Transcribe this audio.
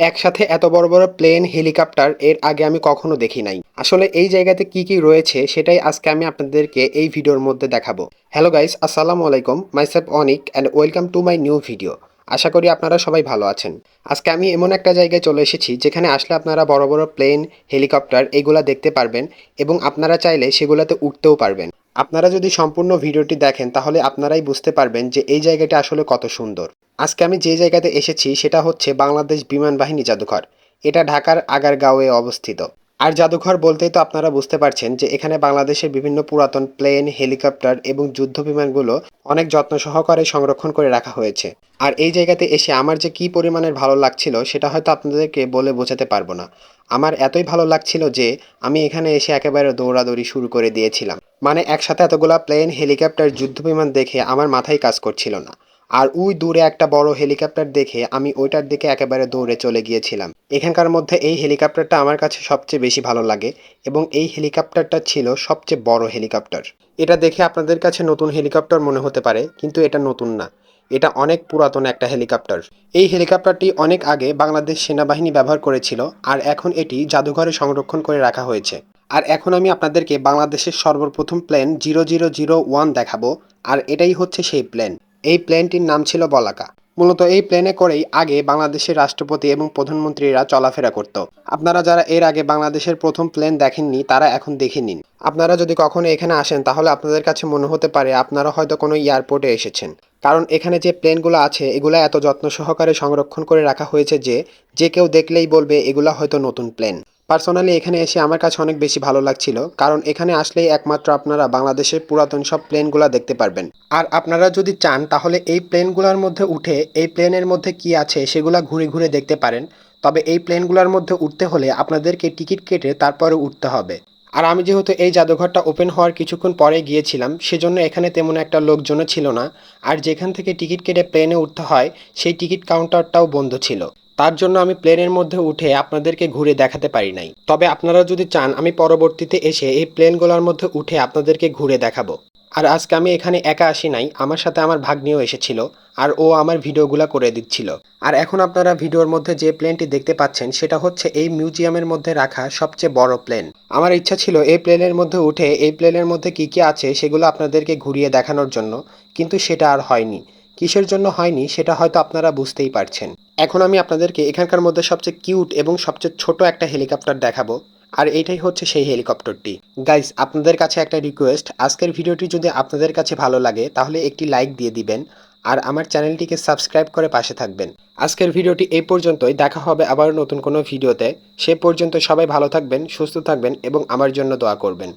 একসাথে এত বড় বড় প্লেন হেলিকপ্টার এর আগে আমি কখনো দেখি নাই। আসলে এই জায়গাতে কি কি রয়েছে সেটাই আজকে আমি আপনাদেরকে এই ভিডিওর মধ্যে দেখাবো। হ্যালো গাইস আসসালামু আলাইকুম myself Anik and welcome to my new video আশা করি আপনারা সবাই ভালো আছেন। আজকে আমি এমন একটা জায়গায় চলে এসেছি, যেখানে আসলে আপনারা বড় বড় প্লেন হেলিকপ্টার এগুলা দেখতে পারবেন এবং আপনারা চাইলে সেগুলোতে উঠতেও পারবেন। আপনারা যদি সম্পূর্ণ ভিডিওটি দেখেন, তাহলে আপনারাই বুঝতে পারবেন যে এই জায়গাটা আসলে কত সুন্দর। আজকে আমি যে জায়গাতে এসেছি সেটা হচ্ছে বাংলাদেশ বিমান বাহিনী জাদুঘর। এটা ঢাকার আগারগাঁওয়ে অবস্থিত। আর জাদুঘর বলতেই তো আপনারা বুঝতে পারছেন যে এখানে বাংলাদেশের বিভিন্ন পুরাতন প্লেন, হেলিকপ্টার এবং যুদ্ধ বিমানগুলো অনেক যত্ন সহকারে সংরক্ষণ করে রাখা হয়েছে। আর এই জায়গাতে এসে আমার যে কি পরিমাণের ভালো লাগছিল সেটা হয়তো আপনাদেরকে বলে বোঝাতে পারব না। আমার এতই ভালো লাগছিল যে আমি এখানে এসে একেবারে দৌড়াদৌড়ি শুরু করে দিয়েছিলাম। মানে একসাথে এতগুলা প্লেন, হেলিকপ্টার, যুদ্ধ বিমান দেখে আমার মাথায় কাজ করছিল না। আর ওই দূরে একটা বড় হেলিকপ্টার দেখে আমি ওইটার দিকে একেবারে দৌড়ে চলে গিয়েছিলাম। এখানকার মধ্যে এই হেলিকপ্টারটা আমার কাছে সবচেয়ে বেশি ভালো লাগে এবং এই হেলিকপ্টারটা ছিল সবচেয়ে বড় হেলিকপ্টার। এটা দেখে আপনাদের কাছে নতুন হেলিকপ্টার মনে হতে পারে, কিন্তু এটা নতুন না। এটা অনেক পুরাতন একটা হেলিকপ্টার। এই হেলিকপ্টারটি অনেক আগে বাংলাদেশ সেনাবাহিনী ব্যবহার করেছিল আর এখন এটি জাদুঘরে সংরক্ষণ করে রাখা হয়েছে। আর এখন আমি আপনাদেরকে বাংলাদেশের সর্বপ্রথম plane zero zero zero one দেখাবো, আর এটাই হচ্ছে সেই প্লেন। এই প্লেনটির নাম ছিল বলাকা। মূলত এই প্লেনে করেই আগে বাংলাদেশের রাষ্ট্রপতি এবং প্রধানমন্ত্রীরা চলাফেরা করত। আপনারা যারা এর আগে বাংলাদেশের প্রথম প্লেন দেখেননি, তারা এখন দেখে নিন। আপনারা যদি কখনো এখানে আসেন, তাহলে আপনাদের কাছে মনে হতে পারে আপনারা হয়তো কোনো এয়ারপোর্টে এসেছেন। কারণ এখানে যে প্লেনগুলো আছে, এগুলো এত যত্ন সহকারে সংরক্ষণ করে রাখা হয়েছে যে যে কেউ দেখলেই বলবে, এগুলা হয়তো নতুন প্লেন। পার্সোনালি এখানে এসে আমার কাছে অনেক বেশি ভালো লাগছিল, কারণ এখানে আসলেই একমাত্র আপনারা বাংলাদেশের পুরাতন সব প্লেনগুলো দেখতে পারবেন। আর আপনারা যদি চান, তাহলে এই প্লেনগুলোর মধ্যে উঠে এই প্লেনের মধ্যে কি আছে সেগুলা ঘুরে ঘুরে দেখতে পারেন। তবে এই প্লেনগুলোর মধ্যে উঠতে হলে আপনাদেরকে টিকিট কেটে তারপরে উঠতে হবে। আর আমি যেহেতু এই জাদুঘরটা ওপেন হওয়ার কিছুক্ষণ পরে গিয়েছিলাম, সেজন্য এখানে তেমন একটা লোকজনও ছিল না। আর যেখান থেকে টিকিট কেটে প্লেনে উঠতে হয়, সেই টিকিট কাউন্টারটাও বন্ধ ছিল। তার জন্য আমি প্লেনের মধ্যে উঠে আপনাদেরকে ঘুরে দেখাতে পারি নাই। তবে আপনারা যদি চান, আমি পরবর্তীতে এসে এই প্লেনগুলোর মধ্যে উঠে আপনাদেরকে ঘুরে দেখাবো। আর আজকে আমি এখানে একা আসি নাই, আমার সাথে আমার ভাগ্নিও এসেছিল, আর ও আমার ভিডিওগুলো করে দিচ্ছিল। আর এখন আপনারা ভিডিওর মধ্যে যে প্লেনটি দেখতে পাচ্ছেন, সেটা হচ্ছে এই মিউজিয়ামের মধ্যে রাখা সবচেয়ে বড় প্লেন। আমার ইচ্ছা ছিল এই প্লেনের মধ্যে উঠে এই প্লেনের মধ্যে কি কি আছে সেগুলো আপনাদেরকে ঘুরিয়ে দেখানোর জন্য, কিন্তু সেটা আর হয়নি। কিসের জন্য হয়নি, সেটা হয়তো আপনারা বুঝতেই পারছেন। এখন আমি আপনাদেরকে এখানকার মধ্যে সবচেয়ে কিউট এবং সবচেয়ে ছোট একটা হেলিকপ্টার দেখাবো, আর এইটাই হচ্ছে সেই হেলিকপ্টারটি। গাইস আপনাদের কাছে একটা রিকোয়েস্ট আজকের ভিডিওটি যদি আপনাদের কাছে ভালো লাগে, তাহলে একটি লাইক দিয়ে দিবেন, আর আমার চ্যানেলটিকে সাবস্ক্রাইব করে পাশে থাকবেন। আজকের ভিডিওটি এই পর্যন্তই, দেখা হবে আবার নতুন কোনো ভিডিওতে। সে পর্যন্ত সবাই ভালো থাকবেন, সুস্থ থাকবেন, এবং আমার জন্য দোয়া করবেন।